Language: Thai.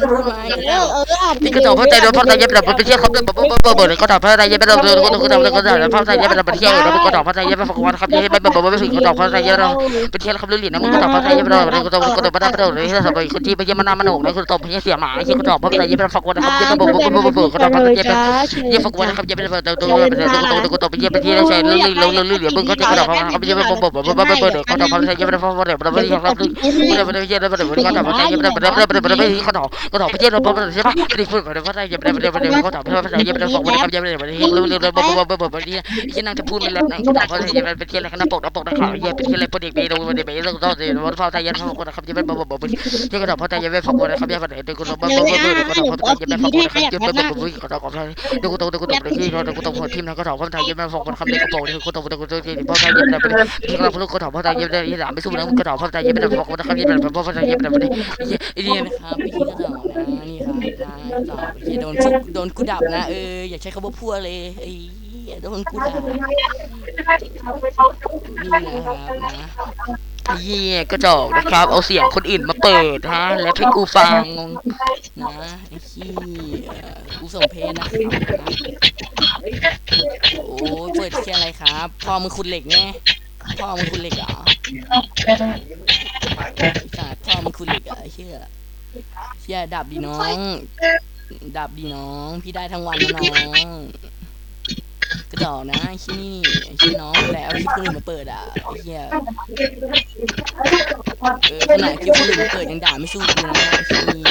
มึงพูดไหมเออเอออาจนี่ก็ตอบเพราะใจโดนพ่อใจเย็บแบบไปเที่ยวเขาแบบเบอร์เบอร์ก็ตอบเพราะใจเย็บแบบก็ตอบก็ตอบก็ตอบพ่อใจเย็บแบบไปเที่ยวแล้วก็ตอบเพราะใจเย็บแบบฟังวันครับยังไม่แบบไม่ถึงก็ตอบเพราะใจเย็บเราไปเที่ยวครับลื่นนะมึงก็ตอบเพราะใจเย็บเราก็ตอบก็ตอบไม่ได้ไม่ได้เลยที่เราไปคนที่ไปเยี่ยมมันน้ามันหนุกนะคือตอบเพียงเสียหมาที่ก็ตอบเพราะใจเย็บแบบฟังวันครับเย็บแบบเบอร์เบอร์เบอร์ก็ตอบเพราะใจเย็บแบบเยี่ยมฟังวันครับเย็บแบบตัวตัวตัวตัวตัวตัวไปเยี่ยมไปเที่ยวใช่ลื่นลื่นลื่นลื่นเดี๋ยวมึงก็จะก็ตอบเพราะครับเยี่ยมแบบเบอร์เบอร์เบอร์เบอร์เบอร์ก็ตอบเพราะใจเย็บแบบฟังวันแบบเราไม่ได้ครับลื่นไม่ได้ไม่ได้เยี่ยมแบบก็ตอบเพราะใจเย็บแบบแบบแบบแบบไม่เขาตอบก็ตอบไปเที่ยวเราใช่ปะไม่ได้พูดก่อนเพราะใจเย็บแบบแบบแบบก็ตอบเราะใจเย็บแบบฟังวันครับเย็บแบบแบบเร็วเร็วเร็วเบอร์เบอร์เบอร์เบอร์ที่ที่นั่งจะพูดไม่เล็กนะก็ตอบเพราะใจเย็บแบบเป็นเที่ยวอะไรกันนะปกนะปกนะข่าวเยี่ยเป็นเที่ยวอะไรพอดีไปดูพอดีไปแล้วก็ต้องเดี๋ยวพอใจเย็นฟังวันครับเย็บแบบเบอร์เบอร์เบอร์ที่ก็ตอบเพราะใจเย็บแบบฟังวันครับเย็บแบบเดี๋ยวก็ตอบเบอร์เบอร์เบอร์ก็ตอบเพราะใจเย็บแบบฟังวันครับเย็บแบบเบอร์เบอร์ก็ตอบเพราะเดี๋ยวก็ตอบเดี๋ยวก็ตอบที่เราเดี๋ยวก็ตอบพอทีมนั้ก็ตอบเพราะใจเย็บแบบฟังวันครับเดี๋ยวก็ตอบเดี๋ยวก็ตอบเดี๋ยวก็ตอบที่เพราะใจเย็บแบบที่เราพูดก็ตอบเพราะใจเย็บได้ยี่สามไม่สู้นะก็ตอบเพราะใจเย็บแบบฟังวันครับเย็บแบบเพราะใจเย็บแบบนี้นี่นะครับพี่ก็ตอบนะนี่ครับนะตอบพี่โดนโดนกูดับนะเอออย่าใช้คำว่าพัวเลยไอ้โดนกูด่านี่นะครับนะเยี่ยก็จอกนะครับ เอาเสียงคนอื่นมาเปิดฮะแล้วให้กูฟังนะไอ้ขี้กูส่งเพลงนะครับโอ้ยเปิดแค่อะไรครับพ่อมึงขุดเหล็กไงพ่อมึงขุดเหล็กเหรอสัตว์พ่อมึงขุดเหล็กเหรอไอ้เชี่ย เชี่ยดับดีน้อง ดับดีน้อง พี่ได้ทั้งวันนะน้องกระจอกนะไอ้ชี้นี่ไอ้ชี้น้องแล้วคลิปคนอื่นมาเปิดอะไอ้เหี้ยเออขนาดคลิปคนอื่นมาเปิดยังด่าไม่สู้กูนะไอ้ชี้นี่